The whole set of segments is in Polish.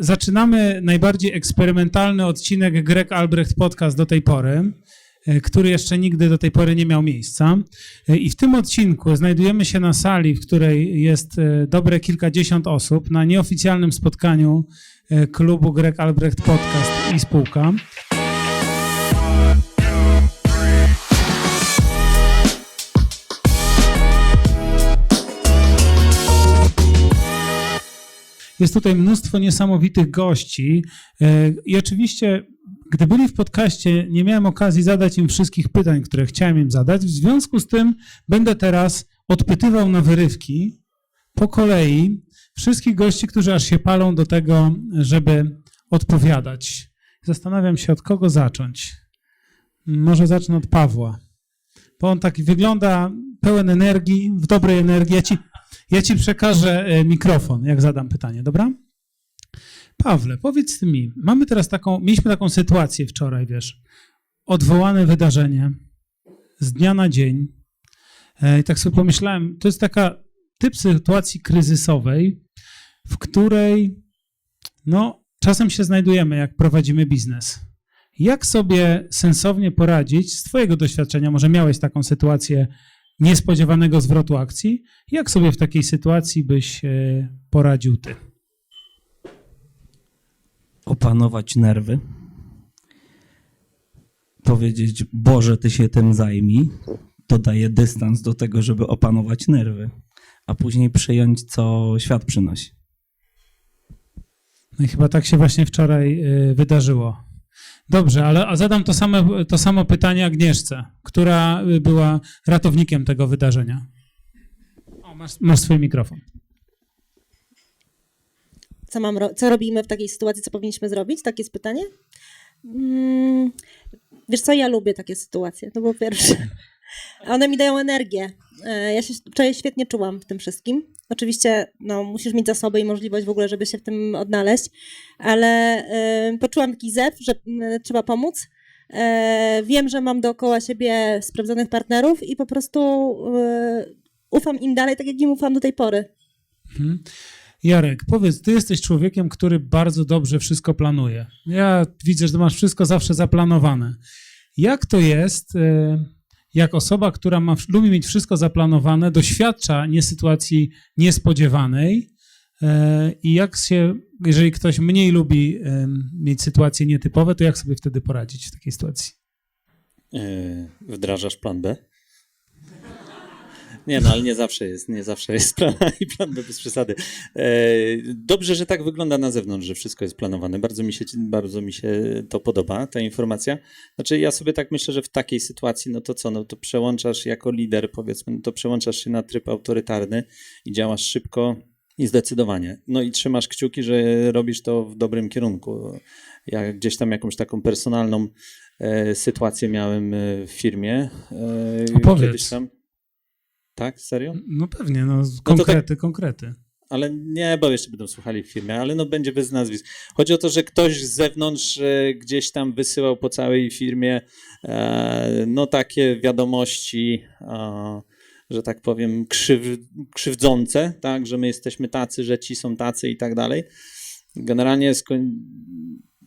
zaczynamy najbardziej eksperymentalny odcinek Greg Albrecht Podcast do tej pory, e, który jeszcze nigdy do tej pory nie miał miejsca. E, I w tym odcinku znajdujemy się na sali, w której jest e, dobre kilkadziesiąt osób, na nieoficjalnym spotkaniu klubu Greg Albrecht Podcast i spółka. Jest tutaj mnóstwo niesamowitych gości e, i oczywiście, gdy byli w podcaście, nie miałem okazji zadać im wszystkich pytań, które chciałem im zadać. W związku z tym będę teraz odpytywał na wyrywki po kolei wszystkich gości, którzy aż się palą do tego, żeby odpowiadać. Zastanawiam się, od kogo zacząć. Może zacznę od Pawła, bo on tak wygląda pełen energii, w dobrej energii. Ja ci, ja ci przekażę e, mikrofon, jak zadam pytanie, dobra? Pawle, powiedz mi, mamy teraz taką, mieliśmy taką sytuację wczoraj, wiesz, odwołane wydarzenie z dnia na dzień. E, I tak sobie pomyślałem, to jest taka typ sytuacji kryzysowej, w której no, czasem się znajdujemy, jak prowadzimy biznes. Jak sobie sensownie poradzić z Twojego doświadczenia? Może miałeś taką sytuację niespodziewanego zwrotu akcji. Jak sobie w takiej sytuacji byś e, poradził ty? opanować nerwy, powiedzieć, Boże, ty się tym zajmij, to daje dystans do tego, żeby opanować nerwy, a później przyjąć, co świat przynosi. No i chyba tak się właśnie wczoraj e, wydarzyło. Dobrze, ale a zadam to, same, to samo pytanie Agnieszce, która y, była ratownikiem tego wydarzenia. O, masz, masz swój mikrofon. Co, mam co robimy w takiej sytuacji, co powinniśmy zrobić? Takie jest pytanie. Mm, wiesz co, ja lubię takie sytuacje, to było pierwsze. One mi dają energię. E, Ja się wczoraj świetnie czułam w tym wszystkim. Oczywiście no, musisz mieć zasoby i możliwość w ogóle, żeby się w tym odnaleźć, ale e, poczułam taki zew, że mm, trzeba pomóc. E, wiem, że mam dookoła siebie sprawdzonych partnerów i po prostu ufam im dalej, tak jak im ufam do tej pory. Mhm. Jarek, powiedz, ty jesteś człowiekiem, który bardzo dobrze wszystko planuje. Ja widzę, że masz wszystko zawsze zaplanowane. Jak to jest, jak osoba, która ma, lubi mieć wszystko zaplanowane, doświadcza nie sytuacji niespodziewanej e, i jak się, jeżeli ktoś mniej lubi e, mieć sytuacje nietypowe, to jak sobie wtedy poradzić w takiej sytuacji? Yy, Wdrażasz plan B? Nie, no ale nie zawsze jest, nie zawsze jest plan A i plan B bez przesady. Yy, Dobrze, że tak wygląda na zewnątrz, że wszystko jest planowane. Bardzo mi się, bardzo mi się to podoba, ta informacja. Znaczy ja sobie tak myślę, że w takiej sytuacji, no to co, no to przełączasz jako lider, powiedzmy, no to przełączasz się na tryb autorytarny i działasz szybko i zdecydowanie. No i trzymasz kciuki, że robisz to w dobrym kierunku. Ja gdzieś tam jakąś taką personalną e, sytuację miałem e, w firmie. E, Opowiedz. Kiedyś tam. Tak, serio? No pewnie, no, konkrety, konkrety. Ale nie, bo jeszcze będą słuchali w firmie, ale no będzie bez nazwisk. Chodzi o to, że ktoś z zewnątrz e, gdzieś tam wysyłał po całej firmie e, no takie wiadomości, e, że tak powiem, krzyw, krzywdzące, tak, że my jesteśmy tacy, że ci są tacy i tak dalej. Generalnie skoń...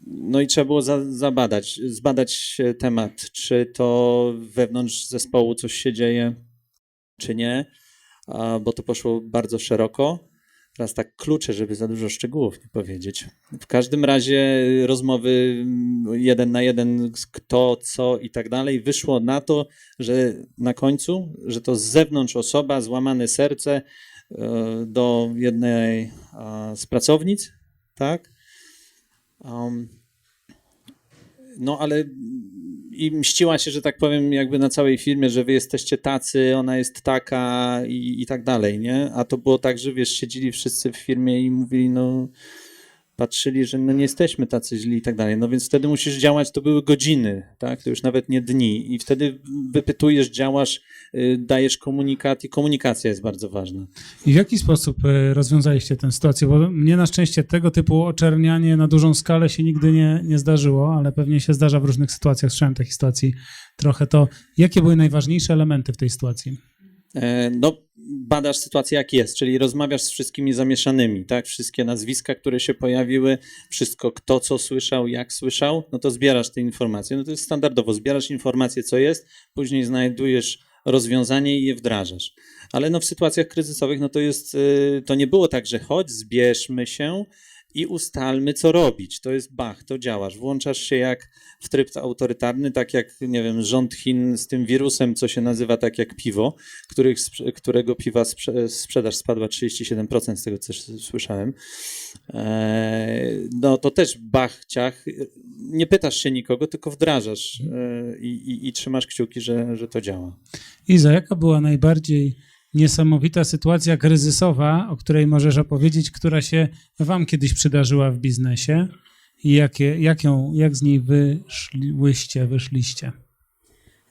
no i trzeba było za, zabadać, zbadać temat, czy to wewnątrz zespołu coś się dzieje, czy nie, bo to poszło bardzo szeroko. Teraz tak klucze, żeby za dużo szczegółów nie powiedzieć. W każdym razie rozmowy mm, jeden na jeden, kto, co i tak dalej, wyszło na to, że na końcu, że to z zewnątrz osoba, złamane serce e, do jednej z pracownic, tak? Um, no ale i mściła się, że tak powiem, jakby na całej firmie, że wy jesteście tacy, ona jest taka i, i tak dalej, nie? A to było tak, że wiesz, siedzieli wszyscy w firmie i mówili, no patrzyli, że no nie jesteśmy tacy źli i tak dalej. No więc wtedy musisz działać, to były godziny, tak? To już nawet nie dni. I wtedy wypytujesz, działasz, y, dajesz komunikat i komunikacja jest bardzo ważna. I w jaki sposób e, rozwiązaliście tę sytuację? Bo mnie na szczęście tego typu oczernianie na dużą skalę się nigdy nie, nie zdarzyło, ale pewnie się zdarza w różnych sytuacjach. Słyszałem takich sytuacji trochę. To jakie były najważniejsze elementy w tej sytuacji? E, No, badasz sytuację jak jest, czyli rozmawiasz z wszystkimi zamieszanymi, tak? Wszystkie nazwiska, które się pojawiły, wszystko kto co słyszał, jak słyszał, no to zbierasz te informacje. No to jest standardowo, zbierasz informacje, co jest, później znajdujesz rozwiązanie i je wdrażasz. Ale no w sytuacjach kryzysowych, no to jest, y, to nie było tak, że chodź, zbierzmy się i ustalmy, co robić. To jest bach, to działasz. Włączasz się jak w tryb autorytarny, tak jak, nie wiem, rząd Chin z tym wirusem, co się nazywa tak jak piwo, których, którego piwa sprze- sprzedaż spadła 37% z tego, co słyszałem. Eee, no to też bach, ciach. Nie pytasz się nikogo, tylko wdrażasz e, i, i, i trzymasz kciuki, że, że to działa. Iza, jaka była najbardziej niesamowita sytuacja kryzysowa, o której możesz opowiedzieć, która się wam kiedyś przydarzyła w biznesie i jakie, jak, ją, jak z niej wyszłyście, wyszliście?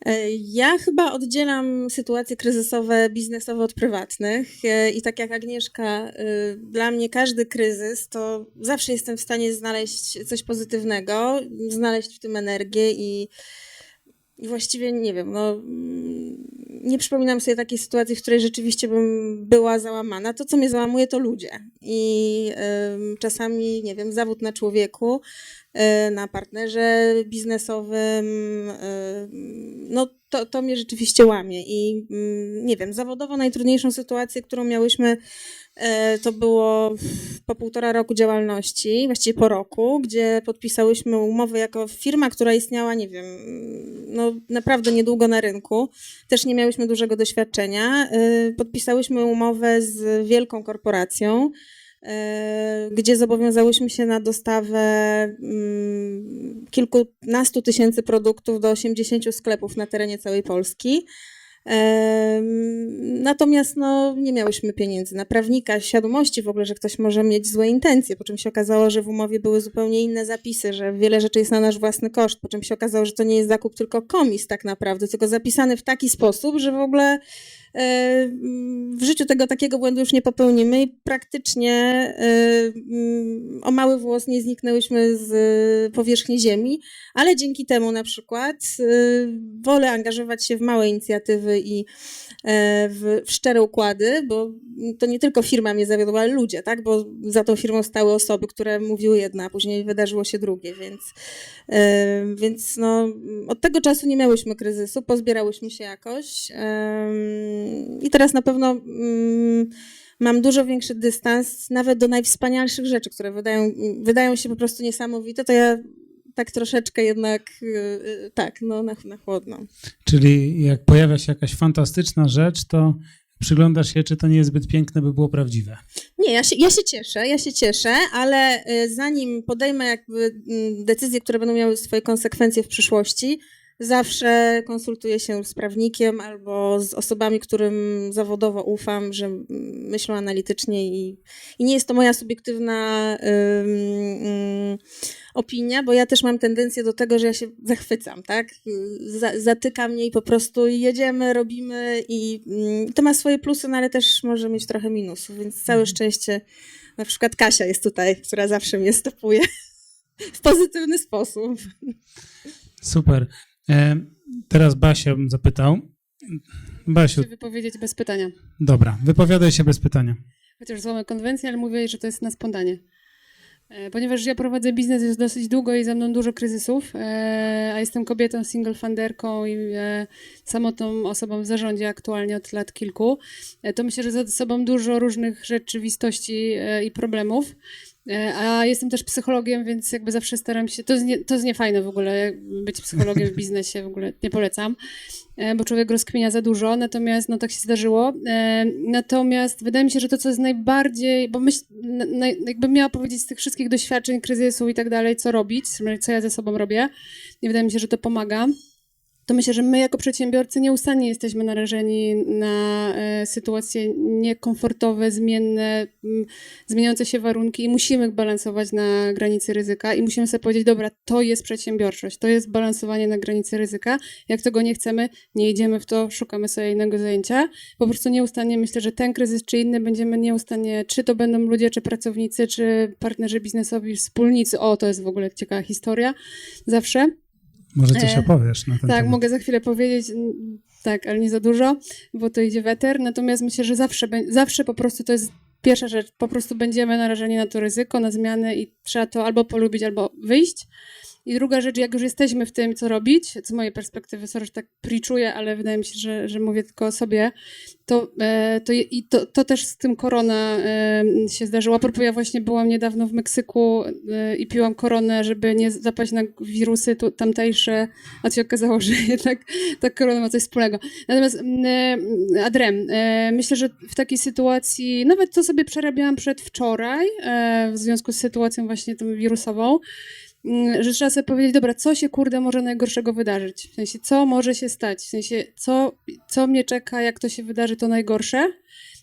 E, Ja chyba oddzielam sytuacje kryzysowe biznesowe od prywatnych e, i tak jak Agnieszka, e, dla mnie każdy kryzys to zawsze jestem w stanie znaleźć coś pozytywnego, znaleźć w tym energię i, i właściwie nie wiem, no mm, nie przypominam sobie takiej sytuacji, w której rzeczywiście bym była załamana. To, co mnie załamuje, to ludzie. I em, czasami, nie wiem, zawód na człowieku, e, na partnerze biznesowym, e, no to, to mnie rzeczywiście łamie. I mm, nie wiem, zawodowo najtrudniejszą sytuację, którą miałyśmy, to było po półtora roku działalności, właściwie po roku, gdzie podpisałyśmy umowę jako firma, która istniała, nie wiem, no naprawdę niedługo na rynku. Też nie miałyśmy dużego doświadczenia. E, Podpisałyśmy umowę z wielką korporacją, e, gdzie zobowiązałyśmy się na dostawę mm, kilkunastu tysięcy produktów do 80 sklepów na terenie całej Polski. Natomiast no, nie miałyśmy pieniędzy na prawnika, świadomości w ogóle, że ktoś może mieć złe intencje, po czym się okazało, że w umowie były zupełnie inne zapisy, że wiele rzeczy jest na nasz własny koszt, po czym się okazało, że to nie jest zakup tylko komis tak naprawdę, tylko zapisany w taki sposób, że w ogóle w życiu tego takiego błędu już nie popełnimy i praktycznie e, mm, o mały włos nie zniknęłyśmy z powierzchni ziemi, ale dzięki temu na przykład e, wolę angażować się w małe inicjatywy i e, w, szczere układy, bo to nie tylko firma mnie zawiodła, ale ludzie, tak? Bo za tą firmą stały osoby, które mówiły jedno, a później wydarzyło się drugie, więc, e, więc no, od tego czasu nie miałyśmy kryzysu, pozbierałyśmy się jakoś i teraz na pewno mm, mam dużo większy dystans nawet do najwspanialszych rzeczy, które wydają, wydają się po prostu niesamowite, to ja tak troszeczkę jednak y, y, tak, no na, na chłodno. Czyli jak pojawia się jakaś fantastyczna rzecz, to przyglądasz się, czy to nie jest zbyt piękne, by było prawdziwe. Nie, ja się, ja się cieszę, ja się cieszę, ale y, zanim podejmę jakby mm, decyzje, które będą miały swoje konsekwencje w przyszłości, zawsze konsultuję się z prawnikiem albo z osobami, którym zawodowo ufam, że myślą analitycznie i, i nie jest to moja subiektywna ym, ym, opinia, bo ja też mam tendencję do tego, że ja się zachwycam, tak? Za, zatyka mnie i po prostu jedziemy, robimy i to ma swoje plusy, no ale też może mieć trochę minusów, więc całe szczęście na przykład Kasia jest tutaj, która zawsze mnie stopuje w pozytywny sposób. Super. E, teraz Basia bym zapytał. Basiu, się wypowiedzieć bez pytania. dobra, wypowiadaj się bez pytania. Chociaż złamę konwencję, ale mówię, że to jest na spontanie. E, Ponieważ ja prowadzę biznes już dosyć długo i za mną dużo kryzysów, e, a jestem kobietą, single funderką i samotną osobą w zarządzie aktualnie od lat kilku, to myślę, że za sobą dużo różnych rzeczywistości i problemów. E, A jestem też psychologiem, więc jakby zawsze staram się. To jest, nie, to jest niefajne w ogóle być psychologiem w biznesie, w ogóle nie polecam, e, bo człowiek rozkminia za dużo, natomiast no tak się zdarzyło. E, Natomiast wydaje mi się, że to, co jest najbardziej, bo myśl, jakbym miała powiedzieć z tych wszystkich doświadczeń, kryzysu i tak dalej, co robić, co ja ze sobą robię, i wydaje mi się, że to pomaga to myślę, że my jako przedsiębiorcy nieustannie jesteśmy narażeni na e, sytuacje niekomfortowe, zmienne, m, zmieniające się warunki i musimy balansować na granicy ryzyka i musimy sobie powiedzieć, dobra, to jest przedsiębiorczość, to jest balansowanie na granicy ryzyka. Jak tego nie chcemy, nie idziemy w to, szukamy sobie innego zajęcia. Po prostu nieustannie myślę, że ten kryzys czy inny będziemy nieustannie, czy to będą ludzie, czy pracownicy, czy partnerzy biznesowi, wspólnicy. O, to jest w ogóle ciekawa historia. Zawsze. Może coś E, opowiesz na ten Tak, temat. mogę za chwilę powiedzieć. Tak, ale nie za dużo, bo to idzie weter. Natomiast myślę, że zawsze, zawsze po prostu to jest pierwsza rzecz. Po prostu będziemy narażeni na to ryzyko, na zmiany i trzeba to albo polubić, albo wyjść. I druga rzecz, jak już jesteśmy w tym, co robić, z mojej perspektywy, sorry, że tak preachuję, ale wydaje mi się, że, że mówię tylko o sobie, to, e, to, i to, to też z tym korona e, się zdarzyło. Propos, ja właśnie byłam niedawno w Meksyku e, i piłam koronę, żeby nie zapaść na wirusy tu, tamtejsze, a się okazało, że jednak ta korona ma coś wspólnego. Natomiast Adrem, myślę, że w takiej sytuacji, nawet to sobie przerabiałam przedwczoraj, w związku z sytuacją właśnie tą wirusową, że trzeba sobie powiedzieć, dobra, co się kurde może najgorszego wydarzyć? W sensie, co może się stać? W sensie, co, co mnie czeka, jak to się wydarzy, to najgorsze?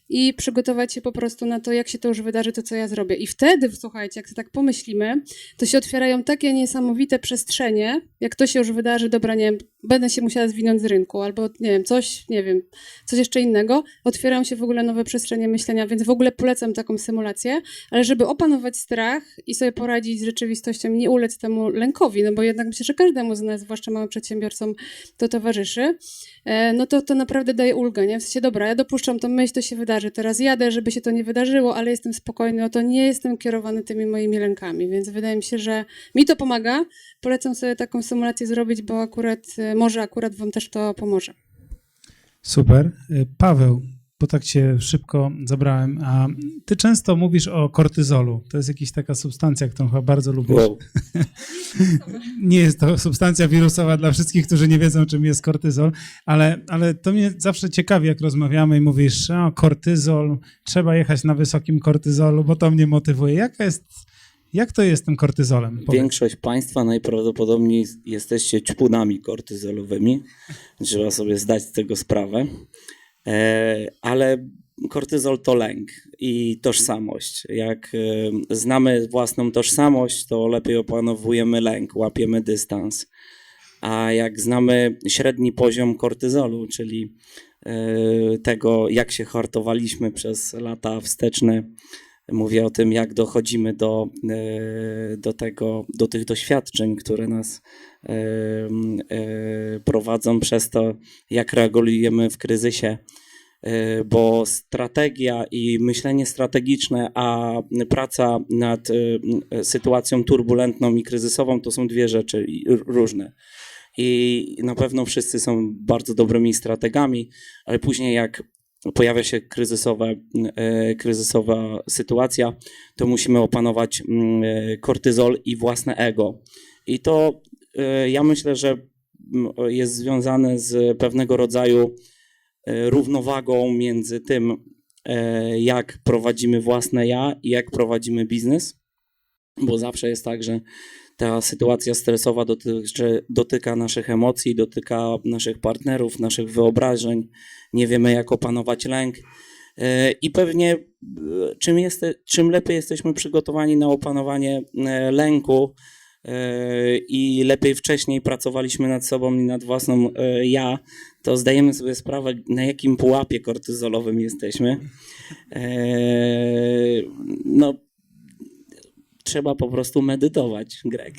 I przygotować się po prostu na to, jak się to już wydarzy, to co ja zrobię. I wtedy, słuchajcie, jak sobie tak pomyślimy, to się otwierają takie niesamowite przestrzenie, jak to się już wydarzy, dobra, nie wiem, będę się musiała zwinąć z rynku, albo nie wiem, coś, nie wiem, coś jeszcze innego, otwierają się w ogóle nowe przestrzenie myślenia, więc w ogóle polecam taką symulację, ale żeby opanować strach i sobie poradzić z rzeczywistością, nie ulec temu lękowi, no bo jednak myślę, że każdemu z nas, zwłaszcza małym przedsiębiorcom, to towarzyszy, e, no to to naprawdę daje ulgę, nie? W sensie, dobra, ja dopuszczam tą myśl, to się wydarzy, teraz jadę, żeby się to nie wydarzyło, ale jestem spokojny, no to nie jestem kierowany tymi moimi lękami, więc wydaje mi się, że mi to pomaga, polecam sobie taką symulację zrobić, bo akurat, e, może akurat wam też to pomoże. Super. Y, Paweł, bo tak cię szybko zabrałem, a ty często mówisz o kortyzolu. To jest jakaś taka substancja, którą chyba bardzo lubisz. Wow. Nie jest to substancja wirusowa dla wszystkich, którzy nie wiedzą, czym jest kortyzol, ale, ale to mnie zawsze ciekawi, jak rozmawiamy i mówisz, o, kortyzol, trzeba jechać na wysokim kortyzolu, bo to mnie motywuje. Jaka jest, jak to jest tym kortyzolem? Powiedz. Większość państwa najprawdopodobniej jesteście ćpunami kortyzolowymi. Trzeba sobie zdać z tego sprawę. E, ale kortyzol to lęk i tożsamość. Jak e, znamy własną tożsamość, to lepiej opanowujemy lęk, łapiemy dystans. A jak znamy średni poziom kortyzolu, czyli e, tego, jak się hartowaliśmy przez lata wsteczne, mówię o tym, jak dochodzimy do, e, do, tego, do tych doświadczeń, które nas e, e, prowadzą przez to, jak reagujemy w kryzysie. Bo strategia i myślenie strategiczne, a praca nad sytuacją turbulentną i kryzysową to są dwie rzeczy różne. I na pewno wszyscy są bardzo dobrymi strategami, ale później jak pojawia się kryzysowe, kryzysowa sytuacja, to musimy opanować mm, e, kortyzol i własne ego. I to e, ja myślę, że mm, jest związane z pewnego rodzaju e, równowagą między tym, jak prowadzimy własne ja i jak prowadzimy biznes, bo zawsze jest tak, że ta sytuacja stresowa dotyczy, dotyka naszych emocji, dotyka naszych partnerów, naszych wyobrażeń, nie wiemy jak opanować lęk. E, I pewnie e, czym, jeste, czym lepiej jesteśmy przygotowani na opanowanie e, lęku i lepiej wcześniej pracowaliśmy nad sobą i nad własną ja, to zdajemy sobie sprawę, na jakim pułapie kortyzolowym jesteśmy. No, trzeba po prostu medytować, Greg.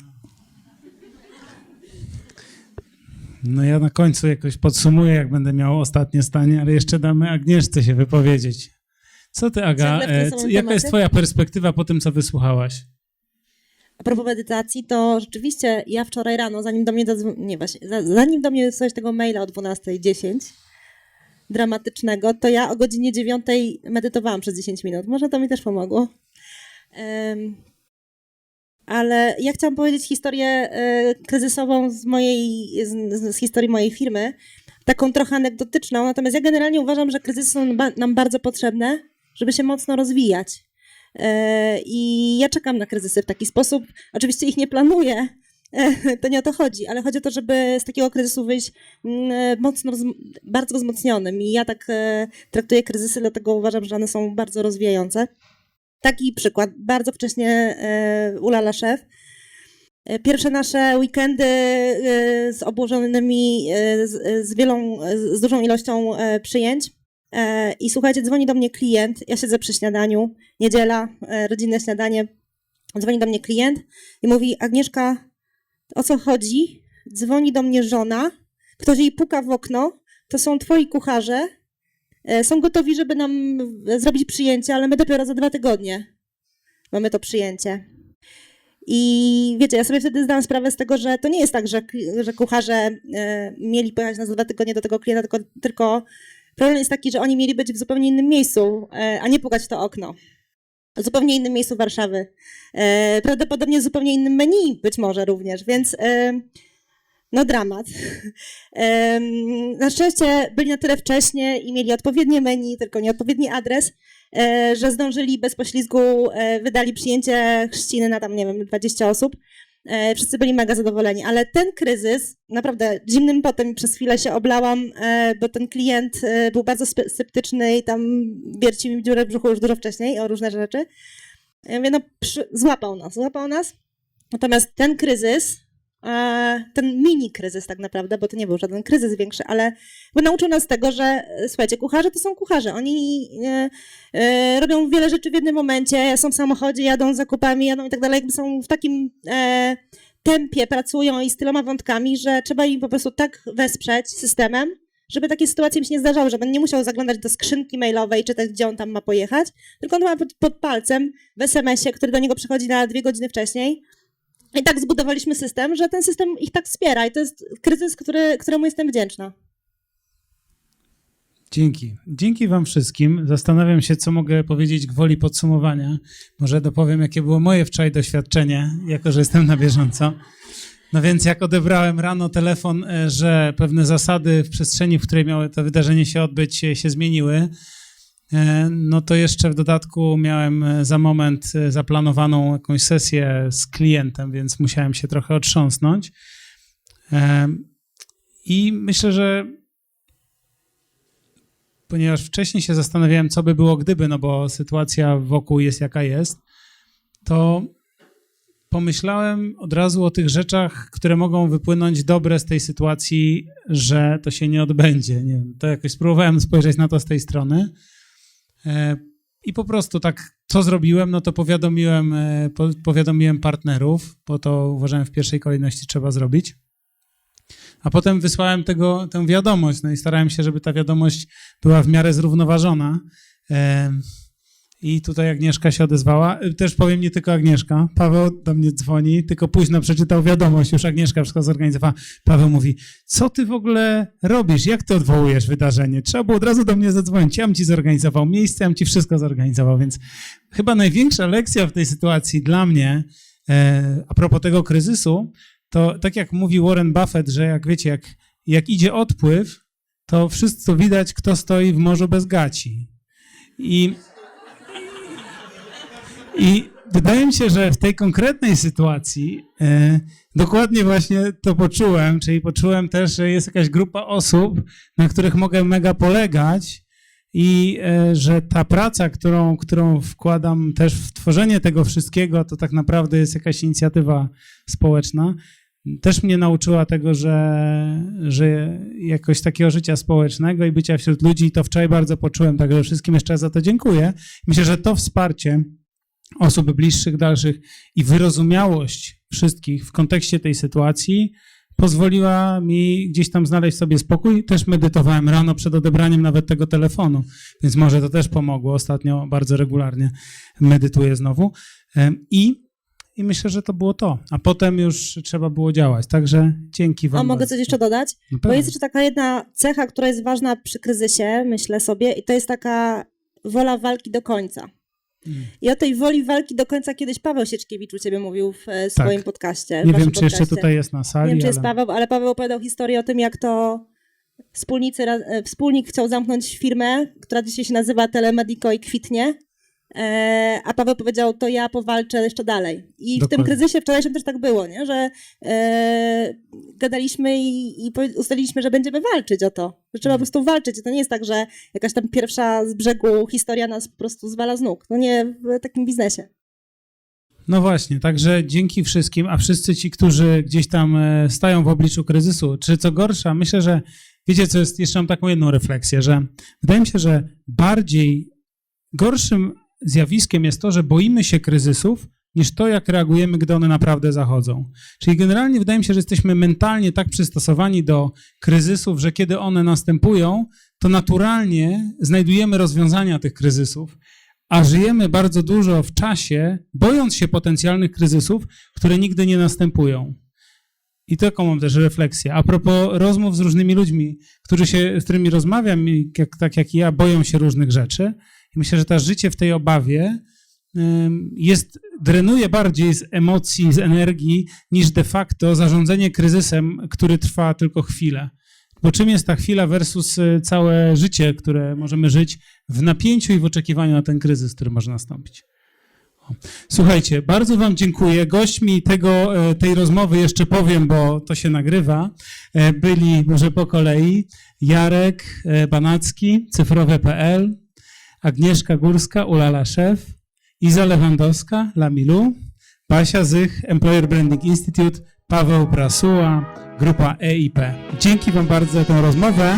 No ja na końcu jakoś podsumuję, jak będę miał ostatnie stanie, ale jeszcze damy Agnieszce się wypowiedzieć. Co ty, Aga, e, jaka jest twoja perspektywa po tym, co wysłuchałaś? A propos medytacji, to rzeczywiście ja wczoraj rano, zanim do mnie, zadzwo- nie właśnie, za- zanim do mnie wysłałeś tego maila o 12.10 dramatycznego, to ja o godzinie 9 medytowałam przez 10 minut. Może to mi też pomogło. Em, ale ja chciałam powiedzieć historię e, kryzysową z mojej, z, z historii mojej firmy, taką trochę anegdotyczną, natomiast ja generalnie uważam, że kryzysy są nam bardzo potrzebne, żeby się mocno rozwijać. E, I ja czekam na kryzysy w taki sposób. Oczywiście ich nie planuję, e, to nie o to chodzi, ale chodzi o to, żeby z takiego kryzysu wyjść mm, mocno, bardzo wzmocnionym. I ja tak traktuję kryzysy, dlatego uważam, że one są bardzo rozwijające. Taki przykład. Bardzo wcześnie e, Ulala Szef. E, Pierwsze nasze weekendy e, z obłożonymi, z, z wielą, z dużą ilością przyjęć. I słuchajcie, dzwoni do mnie klient, ja siedzę przy śniadaniu, niedziela, rodzinne śniadanie, dzwoni do mnie klient i mówi, Agnieszka, o co chodzi? Dzwoni do mnie żona, ktoś jej puka w okno, to są twoi kucharze, są gotowi, żeby nam e, zrobić przyjęcie, ale my dopiero za dwa tygodnie mamy to przyjęcie. I wiecie, ja sobie wtedy zdałam sprawę z tego, że to nie jest tak, że, że kucharze e, mieli pojechać na dwa tygodnie do tego klienta, tylko, tylko problem jest taki, że oni mieli być w zupełnie innym miejscu, e, a nie pukać w to okno. W zupełnie innym miejscu Warszawy. E, prawdopodobnie zupełnie innym menu być może również, więc e, no dramat. Na szczęście byli na tyle wcześnie i mieli odpowiednie menu, tylko nieodpowiedni adres, e, że zdążyli bez poślizgu, e, wydali przyjęcie chrzciny na tam, nie wiem, 20 osób. E, Wszyscy byli mega zadowoleni, ale ten kryzys, naprawdę zimnym potem przez chwilę się oblałam, bo ten klient był bardzo sceptyczny i tam wierci mi dziurę w brzuchu już dużo wcześniej o różne rzeczy. Ja mówię, no złapał nas, złapał nas. Natomiast ten kryzys, ten mini kryzys tak naprawdę, bo to nie był żaden kryzys większy, ale bo nauczył nas tego, że e, słuchajcie, kucharze to są kucharze. Oni e, e, robią wiele rzeczy w jednym momencie, są w samochodzie, jadą z zakupami, jadą i tak dalej, jakby są w takim e, tempie, pracują i z tyloma wątkami, że trzeba im po prostu tak wesprzeć systemem, żeby takie sytuacje mi się nie zdarzały, żeby on nie musiał zaglądać do skrzynki mailowej, czytać, gdzie on tam ma pojechać, tylko on ma pod, pod palcem w SMS-ie, który do niego przychodzi na dwie godziny wcześniej. I tak zbudowaliśmy system, że ten system ich tak wspiera i to jest kryzys, który, któremu jestem wdzięczna. Dzięki. Dzięki Wam wszystkim. Zastanawiam się, co mogę powiedzieć gwoli podsumowania. Może dopowiem, jakie było moje wczoraj doświadczenie, jako że jestem na bieżąco. No więc jak odebrałem rano telefon, e, że pewne zasady w przestrzeni, w której miało to wydarzenie się odbyć, e, się zmieniły, no to jeszcze w dodatku miałem e, za moment e, zaplanowaną jakąś sesję z klientem, więc musiałem się trochę otrząsnąć. E, I myślę, że ponieważ wcześniej się zastanawiałem, co by było gdyby, no bo sytuacja wokół jest jaka jest, to pomyślałem od razu o tych rzeczach, które mogą wypłynąć dobre z tej sytuacji, że to się nie odbędzie. Nie wiem, to jakoś spróbowałem spojrzeć na to z tej strony. E, I po prostu tak, co zrobiłem, no to powiadomiłem, e, po, powiadomiłem partnerów, bo to uważałem w pierwszej kolejności trzeba zrobić. A potem wysłałem tego, tę wiadomość, no i starałem się, żeby ta wiadomość była w miarę zrównoważona. I tutaj Agnieszka się odezwała. Y, Też powiem nie tylko Agnieszka. Paweł do mnie dzwoni, tylko późno przeczytał wiadomość, już Agnieszka wszystko zorganizowała. Paweł mówi, co ty w ogóle robisz? Jak ty odwołujesz wydarzenie? Trzeba było od razu do mnie zadzwonić. Ja bym ci zorganizował miejsce, ja bym ci wszystko zorganizował, więc chyba największa lekcja w tej sytuacji dla mnie, e, a propos tego kryzysu, to tak jak mówi Warren Buffett, że jak wiecie, jak, jak idzie odpływ, to wszyscy widać, kto stoi w morzu bez gaci. I, i wydaje mi się, że w tej konkretnej sytuacji e, dokładnie właśnie to poczułem, czyli poczułem też, że jest jakaś grupa osób, na których mogę mega polegać i e, że ta praca, którą, którą wkładam też w tworzenie tego wszystkiego, to tak naprawdę jest jakaś inicjatywa społeczna. Też mnie nauczyła tego, że, że jakoś takiego życia społecznego i bycia wśród ludzi, to wczoraj bardzo poczułem, także wszystkim jeszcze raz za to dziękuję. Myślę, że to wsparcie osób bliższych, dalszych i wyrozumiałość wszystkich w kontekście tej sytuacji pozwoliła mi gdzieś tam znaleźć sobie spokój. Też medytowałem rano przed odebraniem nawet tego telefonu, więc może to też pomogło. Ostatnio bardzo regularnie medytuję znowu. I, i myślę, że to było to. A potem już trzeba było działać. Także dzięki Wam. A mogę bardzo. coś jeszcze dodać? Na Bo jest jeszcze taka jedna cecha, która jest ważna przy kryzysie, myślę sobie, i to jest taka wola walki do końca. I o tej woli walki do końca kiedyś Paweł Sieczkiewicz u ciebie mówił w e, swoim podcaście. w Nie wiem, czy jeszcze podcaście. tutaj jest na sali, Nie wiem, czy jest ale... Paweł, ale Paweł opowiadał historię o tym, jak to wspólnicy, e, wspólnik chciał zamknąć firmę, która dzisiaj się nazywa Telemedico i kwitnie. E, a Paweł powiedział, to ja powalczę jeszcze dalej. I w tym Dokładnie. kryzysie wczorajszym też tak było, nie? że e, gadaliśmy i, i ustaliliśmy, że będziemy walczyć o to. Że trzeba po prostu walczyć. I to nie jest tak, że jakaś tam pierwsza z brzegu historia nas po prostu zwala z nóg. No nie w takim biznesie. No właśnie, także dzięki wszystkim, a wszyscy ci, którzy gdzieś tam e, stają w obliczu kryzysu, czy co gorsza, myślę, że wiecie, co jest, jeszcze mam taką jedną refleksję, że wydaje mi się, że bardziej gorszym zjawiskiem jest to, że boimy się kryzysów niż to, jak reagujemy, gdy one naprawdę zachodzą. Czyli generalnie wydaje mi się, że jesteśmy mentalnie tak przystosowani do kryzysów, że kiedy one następują, to naturalnie znajdujemy rozwiązania tych kryzysów, a żyjemy bardzo dużo w czasie, bojąc się potencjalnych kryzysów, które nigdy nie następują. I taką mam też refleksję. A propos rozmów z różnymi ludźmi, którzy się, z którymi rozmawiam, jak, tak jak ja, boją się różnych rzeczy. I myślę, że to życie w tej obawie jest, drenuje bardziej z emocji, z energii, niż de facto zarządzanie kryzysem, który trwa tylko chwilę. Bo czym jest ta chwila versus y, całe życie, które możemy żyć w napięciu i w oczekiwaniu na ten kryzys, który może nastąpić. Słuchajcie, bardzo Wam dziękuję. Gośćmi tego, e, tej rozmowy jeszcze powiem, bo to się nagrywa. e, Byli może po kolei Jarek e, Banacki, cyfrowe.pl, Agnieszka Górska, Ulala Szef, Iza Lewandowska, Lamilu, Basia Zych, Employer Branding Institute, Paweł Prasuła, grupa EIP. Dzięki Wam bardzo za tę rozmowę.